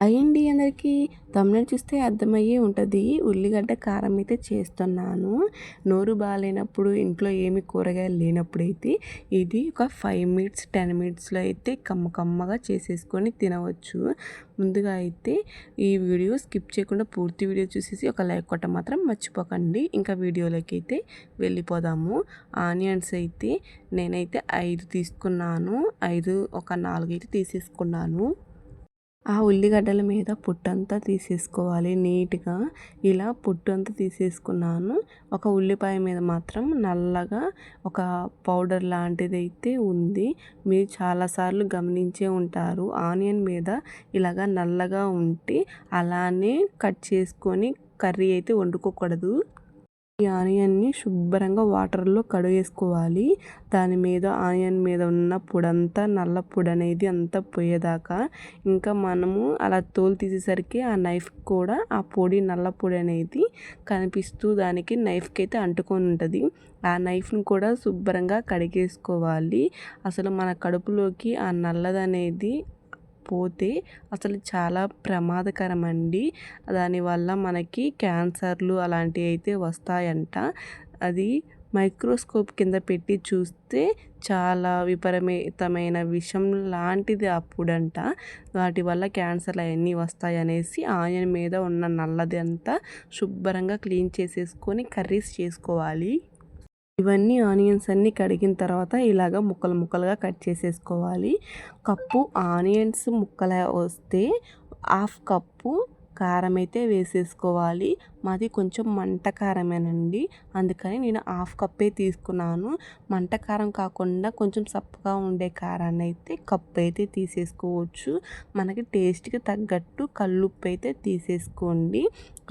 అయ్యండి అందరికీ. తమిళ చూస్తే అర్థమయ్యే ఉంటుంది. ఉల్లిగడ్డ కారం అయితే చేస్తున్నాను. నోరు బాగాలేనప్పుడు ఇంట్లో ఏమి కూరగాయలు లేనప్పుడైతే ఇది ఒక ఫైవ్ మినిట్స్ టెన్ మినిట్స్లో అయితే కమ్మ కమ్మగా చేసేసుకొని తినవచ్చు. ముందుగా అయితే ఈ వీడియో స్కిప్ చేయకుండా పూర్తి వీడియో చూసేసి ఒక లైక్ కొట్ట మాత్రం మర్చిపోకండి. ఇంకా వీడియోలోకి అయితే వెళ్ళిపోదాము. ఆనియన్స్ అయితే నేనైతే ఐదు తీసుకున్నాను. ఐదు ఒక నాలుగు అయితే తీసేసుకున్నాను. ఆ ఉల్లిగడ్డల మీద పుట్టంతా తీసేసుకోవాలి నీట్గా. ఇలా పుట్టంతా తీసేసుకున్నాను. ఒక ఉల్లిపాయ మీద మాత్రం నల్లగా ఒక పౌడర్ లాంటిది అయితే ఉంది. మీరు చాలాసార్లు గమనించే ఉంటారు. ఆనియన్ మీద ఇలాగా నల్లగా ఉంటే అలానే కట్ చేసుకొని కర్రీ అయితే వండుకోకూడదు. ఈ ఆనియన్ని శుభ్రంగా వాటర్లో కడిగేసుకోవాలి. దాని మీద ఆనియన్ మీద ఉన్న పొడంతా నల్ల పొడి అనేది అంతా పోయేదాకా ఇంకా మనము అలా తోలు తీసేసరికి ఆ నైఫ్ కూడా ఆ పొడి నల్ల పొడి అనేది కనిపిస్తూ దానికి నైఫ్కి అయితే అంటుకొని ఉంటుంది. ఆ నైఫ్ని కూడా శుభ్రంగా కడిగేసుకోవాలి. అసలు మన కడుపులోకి ఆ నల్లది అనేది పోతే అసలు చాలా ప్రమాదకరం అండి దానివల్ల మనకి క్యాన్సర్లు అలాంటివి అయితే వస్తాయంట. అది మైక్రోస్కోప్ కింద పెట్టి చూస్తే చాలా విపరీతమైన విషం లాంటిది అప్పుడంట. వాటి వల్ల క్యాన్సర్లు అవన్నీ వస్తాయి అనేసి ఆనియన్ మీద ఉన్న నల్లది అంతా శుభ్రంగా క్లీన్ చేసేసుకొని కర్రీస్ చేసుకోవాలి. ఇవన్నీ ఆనియన్స్ అన్నీ కడిగిన తర్వాత ఇలాగ ముక్కలు ముక్కలుగా కట్ చేసేసుకోవాలి. కప్పు ఆనియన్స్ ముక్కల వస్తే హాఫ్ కప్పు కారం అయితే వేసేసుకోవాలి. మాది కొంచెం మంట కారమేనండి. అందుకని నేను హాఫ్ కప్పే తీసుకున్నాను. మంట కారం కాకుండా కొంచెం సప్పగా ఉండే కారాన్ని అయితే కప్పు అయితే తీసేసుకోవచ్చు. మనకి టేస్ట్కి తగ్గట్టు కల్లుప్పు అయితే తీసేసుకోండి.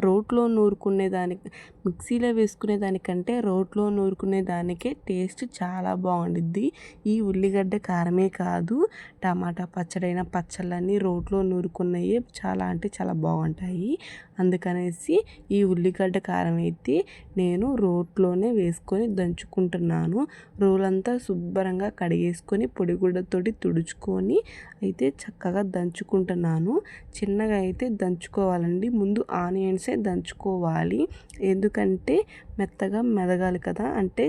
రోట్లో నూరుకునే దానికి మిక్సీలో వేసుకునే దానికంటే రోట్లో నూరుకునే దానికే టేస్ట్ చాలా బాగుండిద్ది. ఈ ఉల్లిగడ్డ కారమే కాదు టమాటా పచ్చడైన పచ్చళ్ళన్నీ రోట్లో నూరుకున్నవి చాలా అంటే చాలా బాగుంటాయి. అందుకనేసి ఈ ఈ ఉల్లిగడ్డ కారం అయితే నేను రోట్లోనే వేసుకొని దంచుకుంటున్నాను. రోలంతా శుభ్రంగా కడిగేసుకొని పొడిగుడ్డతోటి తుడుచుకొని అయితే చక్కగా దంచుకుంటున్నాను. చిన్నగా అయితే దంచుకోవాలండి. ముందు ఆనియన్సే దంచుకోవాలి. ఎందుకంటే మెత్తగా మెదగాలి కదా. అంటే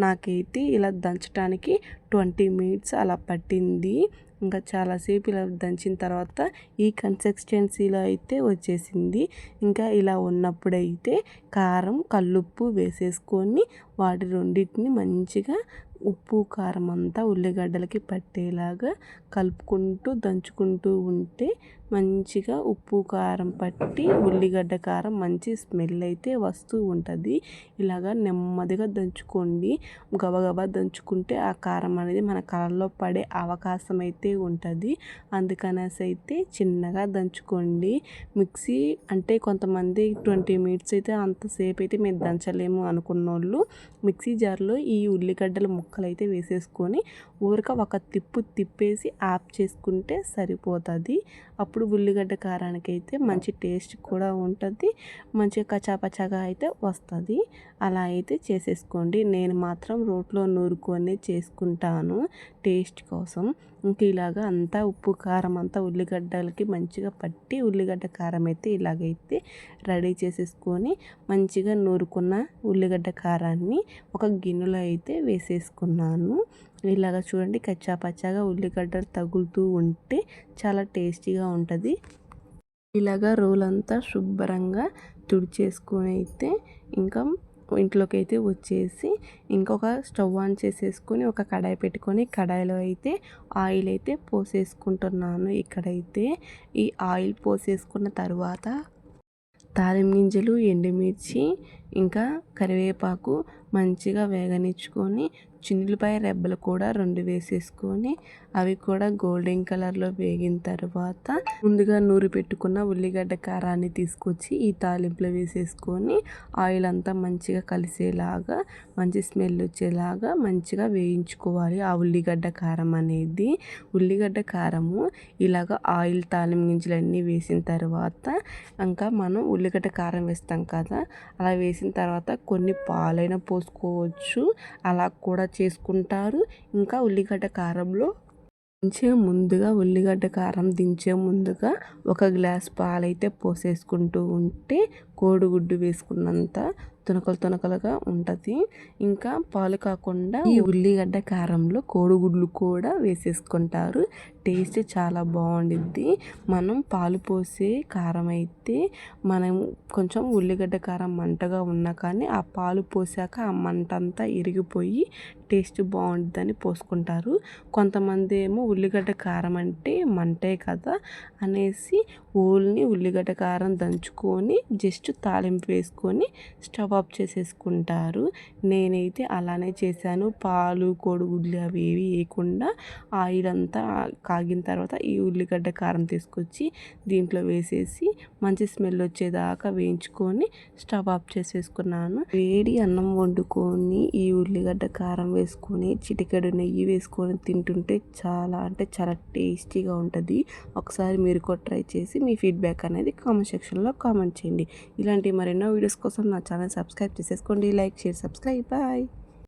నాకైతే ఇలా దంచడానికి ట్వంటీ మినిట్స్ అలా పట్టింది. ఇంకా చాలాసేపు ఇలా దంచిన తర్వాత ఈ కన్సిస్టెన్సీలో అయితే వచ్చేసింది. ఇంకా ఇలా ఉన్నప్పుడైతే కారం కల్లుప్పు వేసేసుకొని వాటి రెండింటిని మంచిగా ఉప్పు కారం అంతా ఉల్లిగడ్డలకి పట్టేలాగా కలుపుకుంటూ దంచుకుంటూ ఉంటే మంచిగా ఉప్పు కారం పట్టి ఉల్లిగడ్డ కారం మంచి స్మెల్ అయితే వస్తూ ఉంటుంది. ఇలాగా నెమ్మదిగా దంచుకోండి. గబగబా దంచుకుంటే ఆ కారం అనేది మన కళ్ళలో పడే అవకాశం అయితే ఉంటుంది. అందుకనేసి అయితే చిన్నగా దంచుకోండి. మిక్సీ అంటే కొంతమంది ట్వంటీ మినిట్స్ అయితే అంతసేపు అయితే మేము దంచలేము అనుకున్న వాళ్ళు మిక్సీ జార్లో ఈ ఉల్లిగడ్డల ముక్కలు అయితే వేసేసుకొని ఊరక ఒక తిప్పు తిప్పేసి ఆఫ్ చేసుకుంటే సరిపోతుంది. అప్పుడు ఉల్లిగడ్డ కారానికి అయితే మంచి టేస్ట్ కూడా ఉంటుంది. మంచిగా కచాపచాగా అయితే వస్తుంది. అలా అయితే చేసేసుకోండి. నేను మాత్రం రోట్లో నూరుకొని చేసుకుంటాను టేస్ట్ కోసం. ఇంక ఇలాగా అంతా ఉప్పు కారం అంతా ఉల్లిగడ్డలకి మంచిగా పట్టి ఉల్లిగడ్డ కారం అయితే ఇలాగైతే రెడీ చేసేసుకొని మంచిగా నూరుకున్న ఉల్లిగడ్డ కారాన్ని ఒక గిన్నెలో అయితే వేసేసుకున్నాను. ఇలాగ చూడండి కచ్చా పచ్చాగా ఉల్లిగడ్డలు తగులుతూ ఉంటే చాలా టేస్టీగా ఉంటుంది. ఇలాగ రోల్ అంతా శుభ్రంగా తుడిచేసుకొని అయితే ఇంకా ఇంట్లోకి అయితే వచ్చేసి ఇంకొక స్టవ్ ఆన్ చేసేసుకొని ఒక కడాయి పెట్టుకొని కడాయిలో అయితే ఆయిల్ అయితే పోసేసుకుంటున్నాను ఇక్కడైతే. ఈ ఆయిల్ పోసేసుకున్న తర్వాత తాలిం గింజలు ఎండుమిర్చి ఇంకా కరివేపాకు మంచిగా వేగనిచ్చుకొని చిన్నులపాయ రెబ్బలు కూడా రెండు వేసేసుకొని అవి కూడా గోల్డెన్ కలర్లో వేగిన తర్వాత ముందుగా నూరు పెట్టుకున్న ఉల్లిగడ్డ కారాన్ని తీసుకొచ్చి ఈ తాలింపులో వేసేసుకొని ఆయిల్ అంతా మంచిగా కలిసేలాగా మంచి స్మెల్ వచ్చేలాగా మంచిగా వేయించుకోవాలి ఆ ఉల్లిగడ్డ కారం అనేది. ఉల్లిగడ్డ కారము ఇలాగ ఆయిల్ తాలింపు గింజలు అన్నీ వేసిన తర్వాత ఇంకా మనం ఉల్లిగడ్డ కారం వేస్తాం కదా అలా వేసిన తర్వాత కొన్ని పాలైన పోసుకోవచ్చు. అలా కూడా చేసుకుంటారు. ఇంకా ఉల్లిగడ్డ కారంలో దించే ముందుగా ఉల్లిగడ్డ కారం దించే ముందుగా ఒక గ్లాస్ పాలైతే పోసేసుకుంటూ ఉంటే కోడిగుడ్డు వేసుకున్నంత తునకలు తునకలుగా ఉంటుంది. ఇంకా పాలు కాకుండా ఈ ఉల్లిగడ్డ కారంలో కోడిగుడ్లు కూడా వేసేసుకుంటారు. టేస్ట్ చాలా బాగుండిద్ది. మనం పాలు పోసే కారం అయితే మనం కొంచెం ఉల్లిగడ్డ కారం మంటగా ఉన్నా కానీ ఆ పాలు పోసాక ఆ మంట అంతా ఇరిగిపోయి టేస్ట్ బాగుంటుందని పోసుకుంటారు. కొంతమంది ఏమో ఉల్లిగడ్డ కారం అంటే మంటే కదా అనేసి ఓల్ని ఉల్లిగడ్డ కారం దంచుకొని జస్ట్ తాలింపు వేసుకొని స్టవ్ ఆఫ్ చేసేసుకుంటారు. నేనైతే అలానే చేశాను. పాలు కోడిగుడ్లు అవి ఏవి వేయకుండా ఆయిల్ అంతా కాగిన తర్వాత ఈ ఉల్లిగడ్డ కారం తీసుకొచ్చి దీంట్లో వేసేసి మంచి స్మెల్ వచ్చేదాకా వేయించుకొని స్టవ్ ఆఫ్ చేసేసుకున్నాను. వేడి అన్నం వండుకొని ఈ ఉల్లిగడ్డ కారం వేసుకొని చిటికెడు నెయ్యి వేసుకొని తింటుంటే చాలా అంటే చాలా టేస్టీగా ఉంటుంది. ఒకసారి మీరు కూడా ట్రై చేసి మీ ఫీడ్బ్యాక్ అనేది కామెంట్ సెక్షన్లో కామెంట్ చేయండి. ఇలాంటి మరెన్నో వీడియోస్ కోసం నా ఛానల్ సబ్స్క్రైబ్ చేసేసుకోండి లైక్ షేర్ సబ్స్క్రైబ్ బాయ్